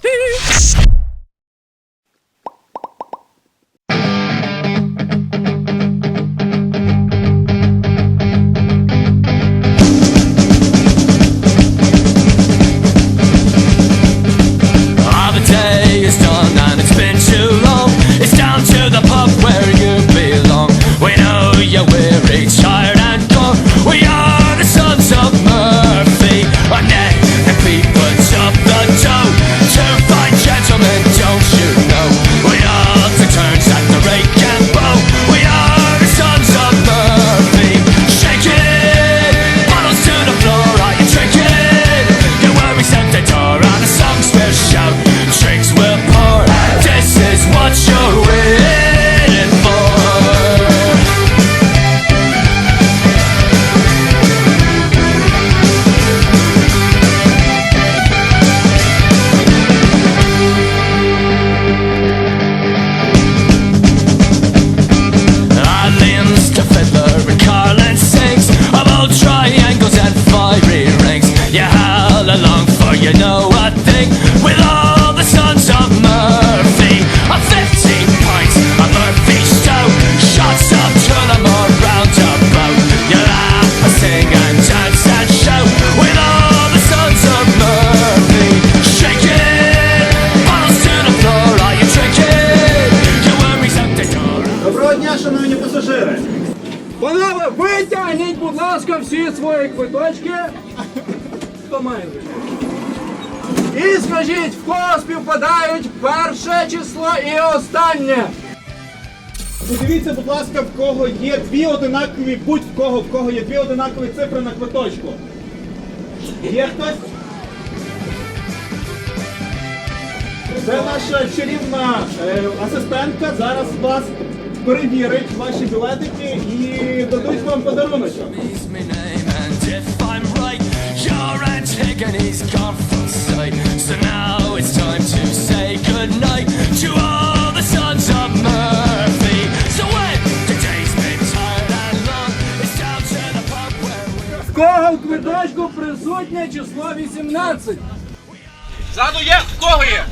Peace. Пасажири! Панове, витягніть, будь ласка, всі свої квиточки. Хто має? І скажіть, в кого співпадають перше число і останнє. Подивіться, будь ласка, в кого є дві одинакові, будь в кого, в кого є дві одинакові цифри на квиточку. Є хтось? Це наша чарівна е, асистентка. Зараз вас перевірить ваші білетики і дадуть вам подаруночок. He's my name, and if I'm right, your Antigone's gone from sight. So now it's time to say goodnight to all the sons of Murphy. So when the been tired and long, it's down to the pub where we В кого в квиточку присутнє число 18? Ззаду є, в кого є?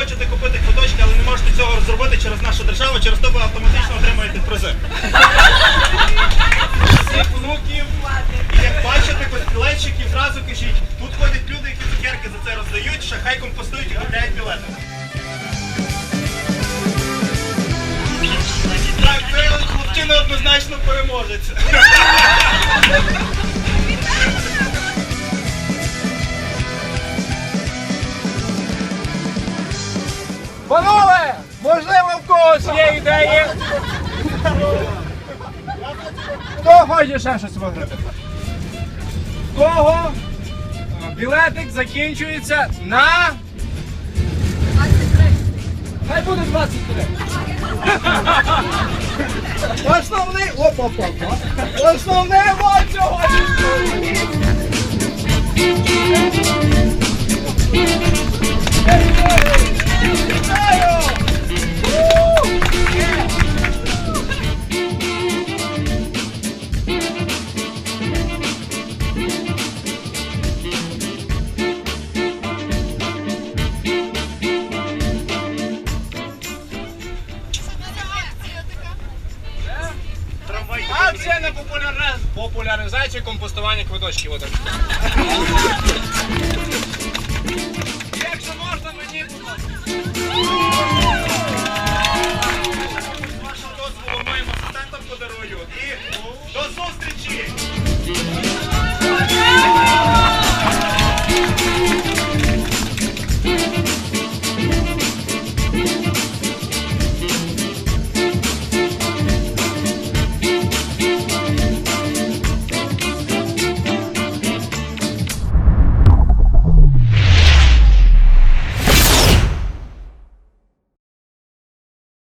Хочете купити квиточки, але не можете цього зробити через нашу державу, через то ви автоматично отримаєте призи. Всіх внуків, і як бачите, костілечики, зразу кажіть, тут ходять люди, які цукерки за це роздають, ще хай компостують і купляють білети. Так, це хлопчина однозначно переможець. Панове, можливо, в когось є ідеї? Хто хоче ще щось виграти? Кого білетик закінчується на... Хай буде 23. Основний... Опа-па-па. Вот сьогодні. Популяризацію, компостування квиточків.